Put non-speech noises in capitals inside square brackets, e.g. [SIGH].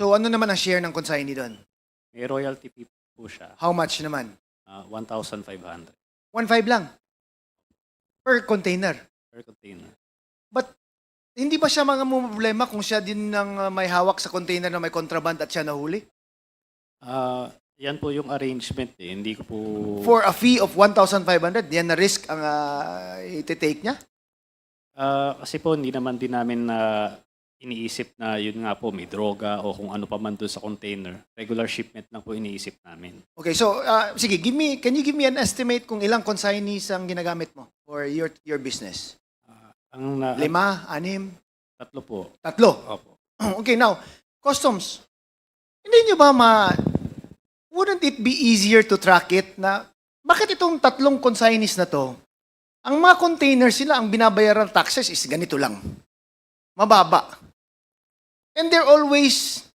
So ano naman ang share ng consignee doon? May royalty fee po siya, How much naman? ah, 1,500 1.5 lang. Per container. per container. Hindi ba siya mga problema kung siya din ang uh, may hawak sa container na may contraband at siya nahuli? Ah, yan po yung arrangement eh. Hindi ko po... For a fee of 1,500, yan na risk ang uh, iti-take niya? Ah, kasi po, hindi naman din namin na iniisip na yun nga po, may droga o kung ano pa man doon sa container. Regular shipment lang po iniisip namin. Okay, so uh, sige, give me can you give me an estimate kung ilang consignees ang ginagamit mo for your your business? Ah, ang na, Lima, anim, tatlo po. tatlo. Opo. [CLEARS THROAT] Okay, now, customs. Hindi nyo ba ma wouldn't it be easier to track it na bakit itong tatlong consignees na to, ang mga containers sila, ang binabayaran taxes is ganito lang. Mababa. And they're always